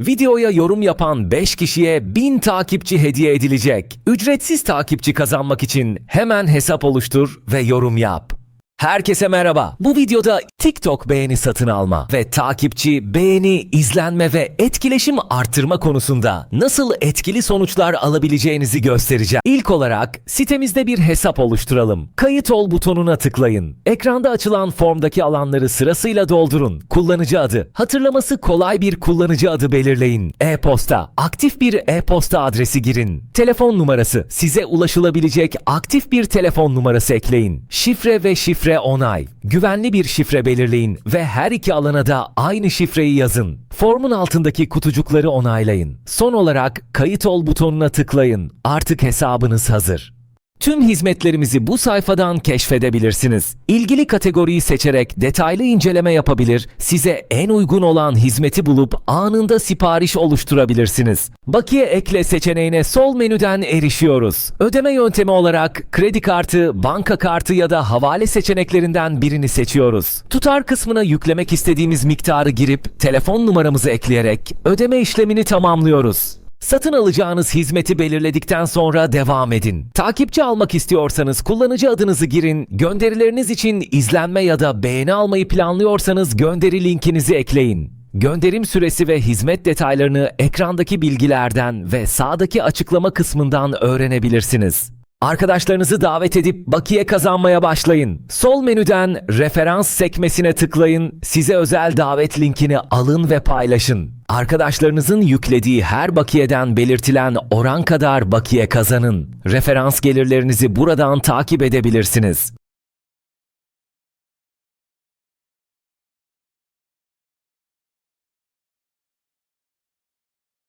Videoya yorum yapan 5 kişiye 1000 takipçi hediye edilecek. Ücretsiz takipçi kazanmak için hemen hesap oluştur ve yorum yap. Herkese merhaba. Bu videoda TikTok beğeni satın alma ve takipçi, beğeni, izlenme ve etkileşim arttırma konusunda nasıl etkili sonuçlar alabileceğinizi göstereceğim. İlk olarak sitemizde bir hesap oluşturalım. Kayıt ol butonuna tıklayın. Ekranda açılan formdaki alanları sırasıyla doldurun. Kullanıcı adı. Hatırlaması kolay bir kullanıcı adı belirleyin. E-posta. Aktif bir e-posta adresi girin. Telefon numarası. Size ulaşılabilecek aktif bir telefon numarası ekleyin. Şifre ve şifre onay. Güvenli bir şifre belirleyin ve her iki alana da aynı şifreyi yazın. Formun altındaki kutucukları onaylayın. Son olarak kayıt ol butonuna tıklayın. Artık hesabınız hazır. Tüm hizmetlerimizi bu sayfadan keşfedebilirsiniz. İlgili kategoriyi seçerek detaylı inceleme yapabilir, size en uygun olan hizmeti bulup anında sipariş oluşturabilirsiniz. Bakiye ekle seçeneğine sol menüden erişiyoruz. Ödeme yöntemi olarak kredi kartı, banka kartı ya da havale seçeneklerinden birini seçiyoruz. Tutar kısmına yüklemek istediğimiz miktarı girip telefon numaramızı ekleyerek ödeme işlemini tamamlıyoruz. Satın alacağınız hizmeti belirledikten sonra devam edin. Takipçi almak istiyorsanız kullanıcı adınızı girin, gönderileriniz için izlenme ya da beğeni almayı planlıyorsanız gönderi linkinizi ekleyin. Gönderim süresi ve hizmet detaylarını ekrandaki bilgilerden ve sağdaki açıklama kısmından öğrenebilirsiniz. Arkadaşlarınızı davet edip bakiye kazanmaya başlayın. Sol menüden referans sekmesine tıklayın, size özel davet linkini alın ve paylaşın. Arkadaşlarınızın yüklediği her bakiyeden belirtilen oran kadar bakiye kazanın. Referans gelirlerinizi buradan takip edebilirsiniz.